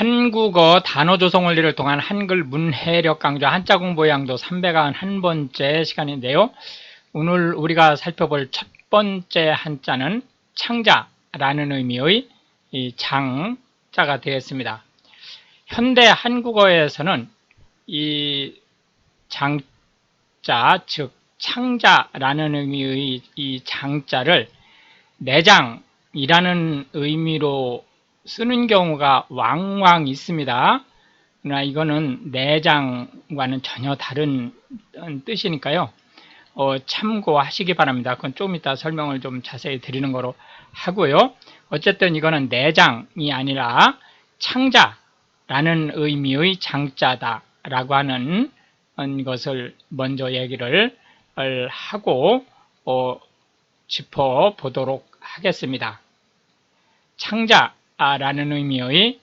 한국어 단어 조성 원리를 통한 한글 문해력 강조 한자 공부 양도 391번째 시간인데요. 오늘 우리가 살펴볼 첫 번째 한자는 창자라는 의미의 이 장자가 되겠습니다. 현대 한국어에서는 이 장자, 즉 창자라는 의미의 이 장자를 내장이라는 의미로 쓰는 경우가 왕왕 있습니다. 그러나 이거는 내장과는 전혀 다른 뜻이니까요. 어, 참고하시기 바랍니다. 그건 좀 이따 설명을 좀 자세히 드리는 거로 하고요. 어쨌든 이거는 내장이 아니라 창자라는 의미의 장자다라고 하는 것을 먼저 얘기를 하고 어, 짚어보도록 하겠습니다. 창자 라는 의미의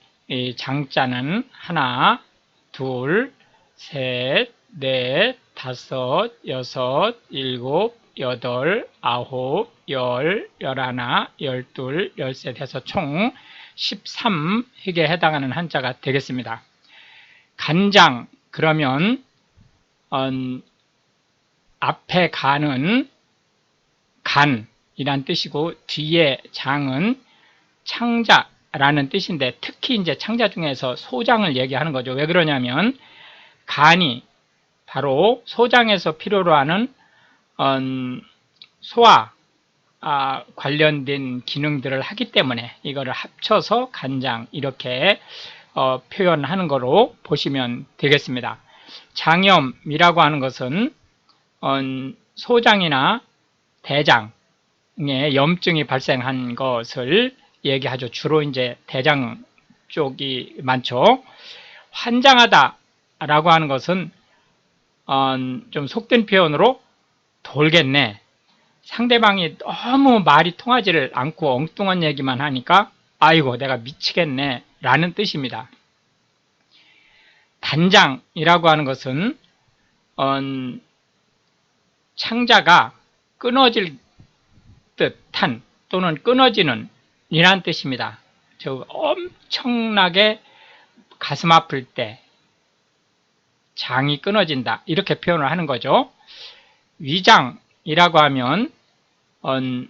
장자는 하나, 둘, 셋, 넷, 다섯, 여섯, 일곱, 여덟, 아홉, 열, 열하나, 열둘, 열셋 해서 총 13획에 해당하는 한자가 되겠습니다. 간장 그러면 음, 앞에 간은 간이란 뜻이고 뒤에 장은 창자 라는 뜻인데 특히 이제 창자 중에서 소장을 얘기하는 거죠. 왜 그러냐면 간이 바로 소장에서 필요로 하는 음, 소화 아, 관련된 기능들을 하기 때문에 이거를 합쳐서 간장 이렇게 어, 표현하는 거로 보시면 되겠습니다. 장염이라고 하는 것은 음, 소장이나 대장에 염증이 발생한 것을 얘기하죠. 주로 이제 대장 쪽이 많죠. 환장하다라고 하는 것은 어, 좀 속된 표현으로 돌겠네. 상대방이 너무 말이 통하지를 않고 엉뚱한 얘기만 하니까 아이고 내가 미치겠네 라는 뜻입니다. 단장이라고 하는 것은 어, 창자가 끊어질 듯한 또는 끊어지는 이란 뜻입니다. 저 엄청나게 가슴 아플 때 장이 끊어진다 이렇게 표현을 하는 거죠. 위장이라고 하면 음,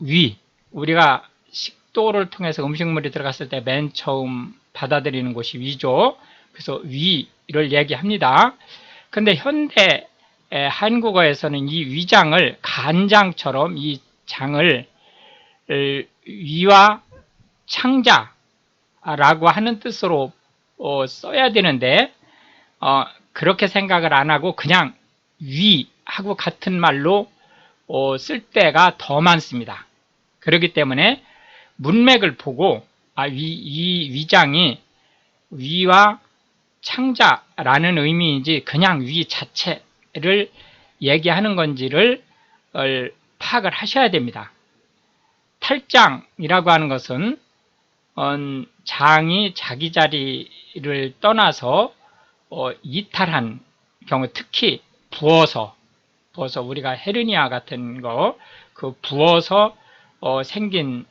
위 우리가 식도를 통해서 음식물이 들어갔을 때 맨 처음 받아들이는 곳이 위죠. 그래서 위를 얘기합니다. 근데 현대 한국어에서는 이 위장을 간장처럼 이 장을 위와 창자라고 하는 뜻으로 어, 써야 되는데 어, 그렇게 생각을 안 하고 그냥 위하고 같은 말로 어, 쓸 때가 더 많습니다. 그렇기 때문에 문맥을 보고 아, 위, 이 위장이 위와 창자라는 의미인지 그냥 위 자체를 얘기하는 건지를 파악을 하셔야 됩니다. 탈장이라고 하는 것은 장이 자기 자리를 떠나서 어, 이탈한 경우 특히 부어서 부어서 우리가 헤르니아 같은 거 그 부어서 어, 생긴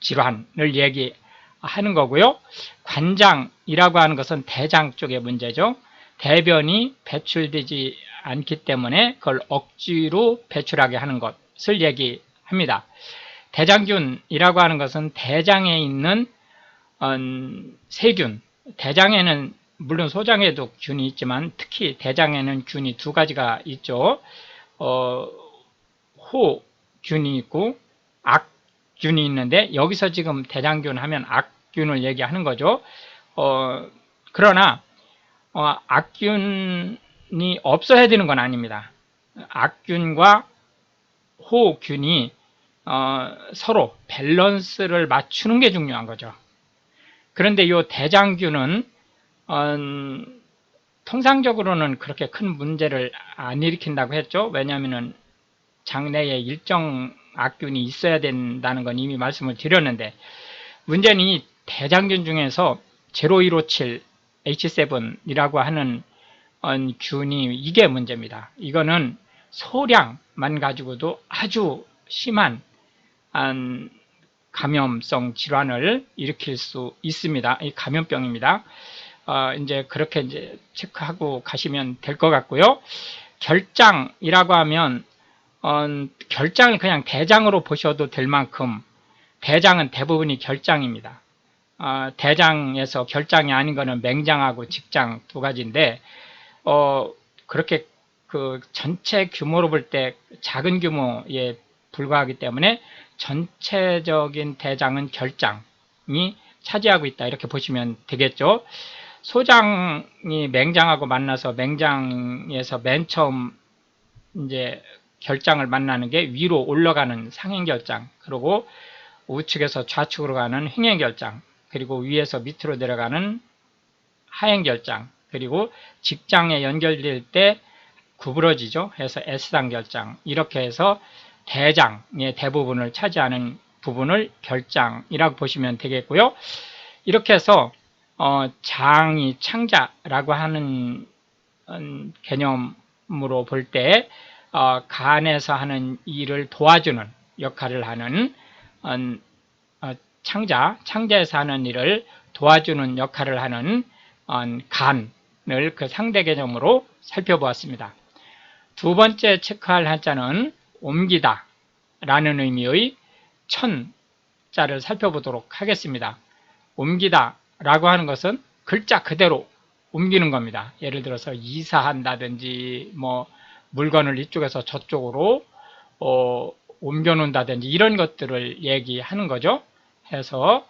질환을 얘기하는 거고요. 관장이라고 하는 것은 대장 쪽의 문제죠. 대변이 배출되지 않기 때문에 그걸 억지로 배출하게 하는 것을 얘기합니다. 대장균이라고 하는 것은 대장에 있는 세균, 대장에는 물론 소장에도 균이 있지만 특히 대장에는 균이 두 가지가 있죠. 어, 호균이 있고 악균이 있는데 여기서 지금 대장균 하면 악균을 얘기하는 거죠. 어, 그러나 어, 악균이 없어야 되는 건 아닙니다. 악균과 호균이 어, 서로 밸런스를 맞추는 게 중요한 거죠. 그런데 이 대장균은 어, 통상적으로는 그렇게 큰 문제를 안 일으킨다고 했죠. 왜냐하면 장내에 일정 악균이 있어야 된다는 건 이미 말씀을 드렸는데 문제는 이 대장균 중에서 0157 H7이라고 하는 균이 이게 문제입니다. 이거는 소량만 가지고도 아주 심한 감염성 질환을 일으킬 수 있습니다. 이 감염병입니다. 어, 이제 그렇게 이제 체크하고 가시면 될 것 같고요. 결장이라고 하면 어, 결장을 그냥 대장으로 보셔도 될 만큼 대장은 대부분이 결장입니다. 어, 대장에서 결장이 아닌 거는 맹장하고 직장 두 가지인데 어, 그렇게 그 전체 규모로 볼 때 작은 규모에 불과하기 때문에 전체적인 대장은 결장이 차지하고 있다 이렇게 보시면 되겠죠. 소장이 맹장하고 만나서 맹장에서 맨 처음 이제 결장을 만나는 게 위로 올라가는 상행결장 그리고 우측에서 좌측으로 가는 행행결장 그리고 위에서 밑으로 내려가는 하행결장 그리고 직장에 연결될 때 구부러지죠. 해서 S당 결장 이렇게 해서 대장의 대부분을 차지하는 부분을 결장이라고 보시면 되겠고요. 이렇게 해서 어, 장이 창자라고 하는 음, 개념으로 볼때 어, 간에서 하는 일을 도와주는 역할을 하는 음, 어, 창자, 창자에서 하는 일을 도와주는 역할을 하는 음, 간을 그 상대 개념으로 살펴보았습니다. 두 번째 체크할 한자는 옮기다 라는 의미의 천 자를 살펴보도록 하겠습니다. 옮기다 라고 하는 것은 글자 그대로 옮기는 겁니다. 예를 들어서 이사한다든지 뭐 물건을 이쪽에서 저쪽으로 어, 옮겨 놓는다든지 이런 것들을 얘기하는 거죠. 해서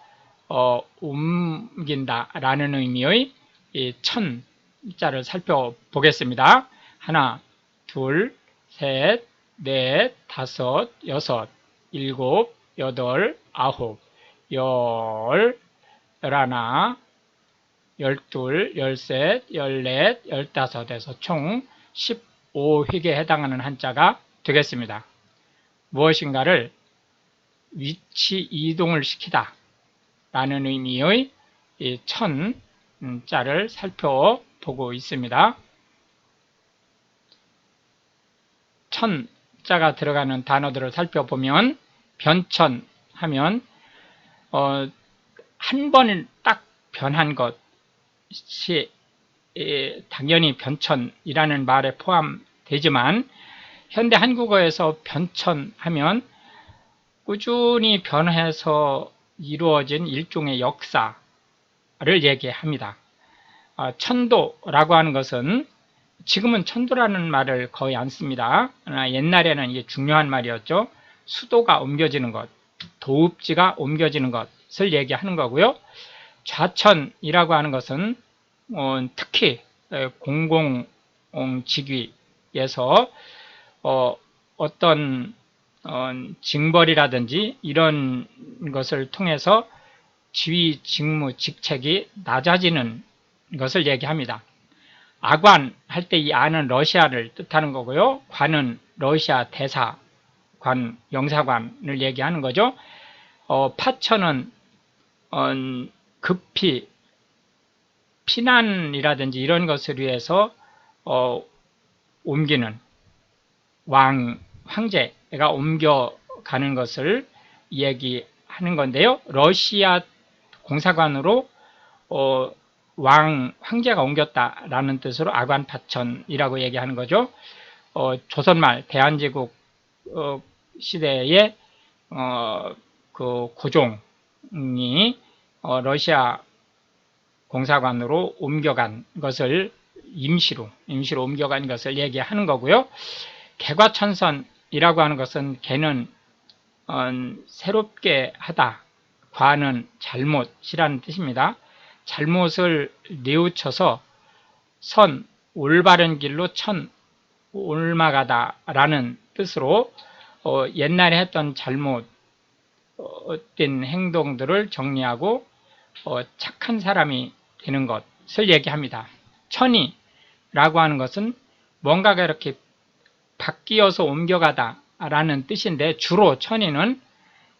어, 옮긴다 라는 의미의 이 천자를 살펴보겠습니다. 하나, 둘, 셋, 넷, 다섯, 여섯, 일곱, 여덟, 아홉, 열, 열하나, 열둘, 열셋, 열넷, 열다섯에서 총 15획에 해당하는 한자가 되겠습니다. 무엇인가를 위치 이동을 시키다 라는 의미의 천 자를 살펴보고 있습니다. 천 자가 들어가는 단어들을 살펴보면 변천 하면 어, 한 번을 딱 변한 것이 당연히 변천이라는 말에 포함되지만 현대 한국어에서 변천하면 꾸준히 변해서 이루어진 일종의 역사를 얘기합니다. 아, 천도라고 하는 것은 지금은 천도라는 말을 거의 안 씁니다. 그러나 옛날에는 이게 중요한 말이었죠. 수도가 옮겨지는 것, 도읍지가 옮겨지는 것을 얘기하는 거고요. 좌천이라고 하는 것은 어, 특히 공공 직위에서 어, 떤 어, 징벌이라든지 이런 것을 통해서 지위, 직무, 직책이 낮아지는 것을 얘기합니다. 아관 할 때이 안은 러시아를 뜻하는 거고요. 관은 러시아 대사관, 영사관을 얘기하는 거죠. 어, 파천은 어, 급히 피난이라든지 이런 것을 위해서 어, 옮기는 왕, 황제가 옮겨가는 것을 얘기하는 건데요. 러시아 공사관으로 어, 왕, 황제가 옮겼다라는 뜻으로 아관파천이라고 얘기하는 거죠. 어, 조선말 대한제국 어, 시대에 어, 그 고종이 어, 러시아 공사관으로 옮겨간 것을 임시로 임시로 옮겨간 것을 얘기하는 거고요. 개과천선이라고 하는 것은 개는 어, 새롭게 하다, 과는 잘못이라는 뜻입니다. 잘못을 뉘우쳐서 선, 올바른 길로 천, 올마가다 라는 뜻으로 어, 옛날에 했던 잘못된 행동들을 정리하고 어, 착한 사람이 되는 것을 얘기합니다. 천이라고 하는 것은 뭔가가 이렇게 바뀌어서 옮겨가다 라는 뜻인데 주로 천이는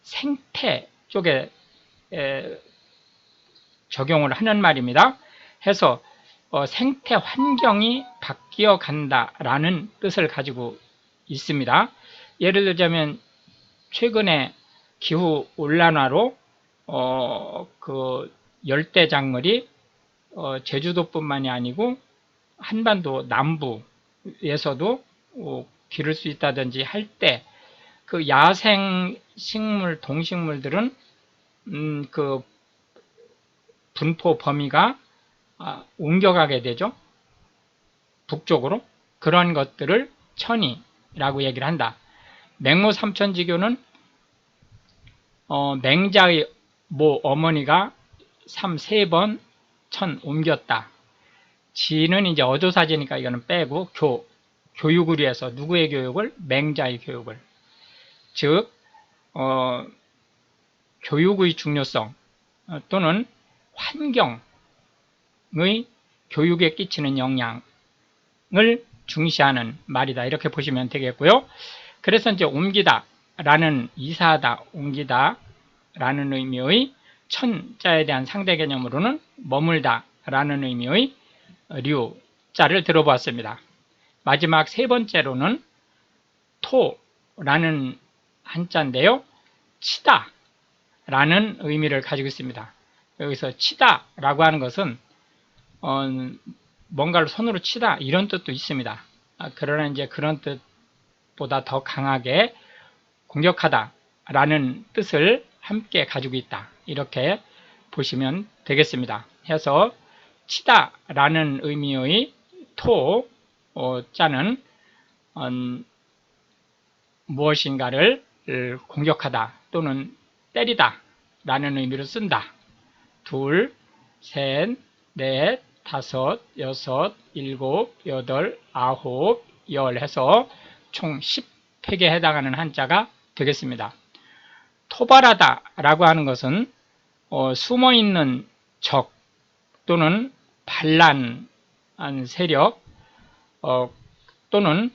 생태 쪽에 적용을 하는 말입니다. 해서 어, 생태 환경이 바뀌어 간다라는 뜻을 가지고 있습니다. 예를 들자면 최근에 기후 온난화로 어, 그 열대 작물이 어, 제주도뿐만이 아니고 한반도 남부에서도 어, 기를 수 있다든지 할 때 그 야생 식물 동식물들은 음, 그 분포 범위가 아, 옮겨가게 되죠. 북쪽으로 그런 것들을 천이라고 얘기를 한다. 맹모 삼천지교는 어, 맹자의 모 어머니가 3, 세번 천 옮겼다. 지는 이제 어조사지니까 이거는 빼고 교, 교육을 위해서 누구의 교육을? 맹자의 교육을. 즉, 어, 교육의 중요성 어, 또는 환경의 교육에 끼치는 영향을 중시하는 말이다. 이렇게 보시면 되겠고요. 그래서 이제 옮기다 라는 이사하다, 옮기다 라는 의미의 천자에 대한 상대 개념으로는 머물다 라는 의미의 류 자를 들어보았습니다. 마지막 세 번째로는 토 라는 한자인데요. 치다 라는 의미를 가지고 있습니다. 여기서 치다 라고 하는 것은 어, 뭔가를 손으로 치다 이런 뜻도 있습니다. 아, 그러나 이제 그런 뜻보다 더 강하게 공격하다 라는 뜻을 함께 가지고 있다. 이렇게 보시면 되겠습니다. 해서 치다 라는 의미의 토 어, 자는 음, 무엇인가를 공격하다 또는 때리다 라는 의미로 쓴다. 둘, 셋, 넷, 다섯, 여섯, 일곱, 여덟, 아홉, 열 해서 총 10획에 해당하는 한자가 되겠습니다. 토발하다 라고 하는 것은 어, 숨어있는 적 또는 반란한 세력 어, 또는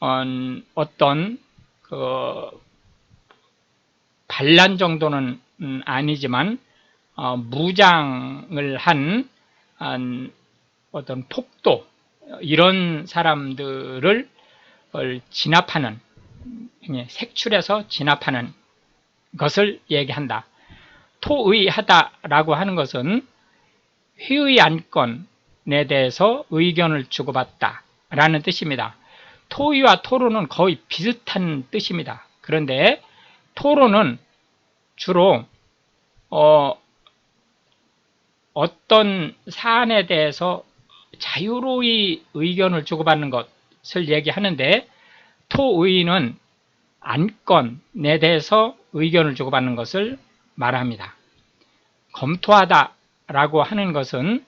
어, 떤 그, 반란 정도는 음, 아니지만 어, 무장을 한, 한 어떤 폭도 이런 사람들을 진압하는 예, 색출해서 진압하는 것을 얘기한다. 토의하다라고 하는 것은 회의 안건에 대해서 의견을 주고받다 라는 뜻입니다. 토의와 토론은 거의 비슷한 뜻입니다. 그런데 토론은 주로 어, 어떤 사안에 대해서 자유로이 의견을 주고받는 것을 얘기하는데 토의는 안건에 대해서 의견을 주고받는 것을 말합니다. 검토하다 라고 하는 것은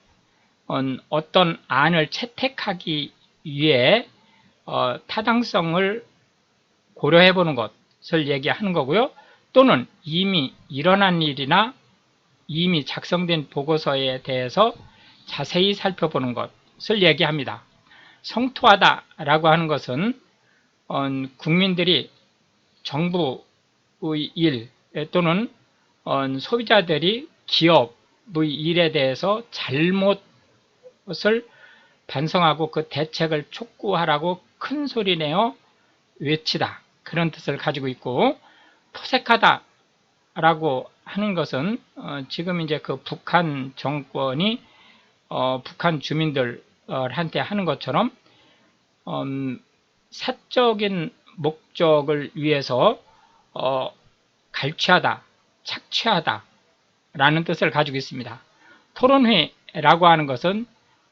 어떤 안을 채택하기 위해 어, 타당성을 고려해 보는 것을 얘기하는 거고요. 또는 이미 일어난 일이나 이미 작성된 보고서에 대해서 자세히 살펴보는 것을 얘기합니다. 성토하다 라고 하는 것은 국민들이 정부의 일 또는 소비자들이 기업의 일에 대해서 잘못을 반성하고 그 대책을 촉구하라고 큰 소리 내어 외치다 그런 뜻을 가지고 있고 토색하다 라고 하는 것은 어, 지금 이제 그 북한 정권이 어, 북한 주민들한테 하는 것처럼 음, 사적인 목적을 위해서 어, 갈취하다, 착취하다 라는 뜻을 가지고 있습니다. 토론회라고 하는 것은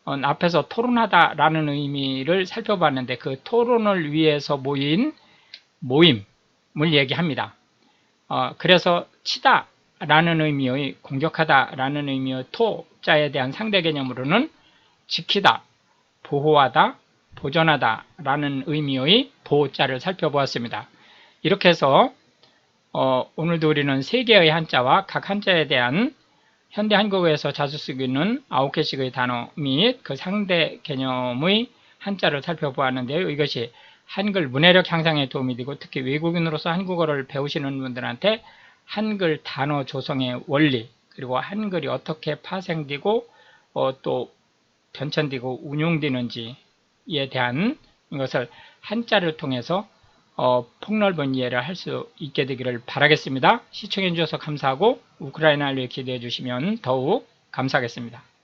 어, 앞에서 토론하다 라는 의미를 살펴봤는데 그 토론을 위해서 모인 모임을 얘기합니다. 어, 그래서 치다 라는 의미의 공격하다 라는 의미의 토자에 대한 상대 개념으로는 지키다, 보호하다, 보존하다 라는 의미의 보호자를 살펴보았습니다. 이렇게 해서 어, 오늘도 우리는 세 개의 한자와 각 한자에 대한 현대 한국어에서 자주 쓰고 있는 아홉 개씩의 단어 및 그 상대 개념의 한자를 살펴보았는데요. 이것이 한글 문해력 향상에 도움이 되고 특히 외국인으로서 한국어를 배우시는 분들한테 한글 단어 조성의 원리 그리고 한글이 어떻게 파생되고 어, 또 변천되고 운용되는지에 대한 것을 한자를 통해서 어, 폭넓은 이해를 할 수 있게 되기를 바라겠습니다. 시청해 주셔서 감사하고 우크라이나를 기대해 주시면 더욱 감사하겠습니다.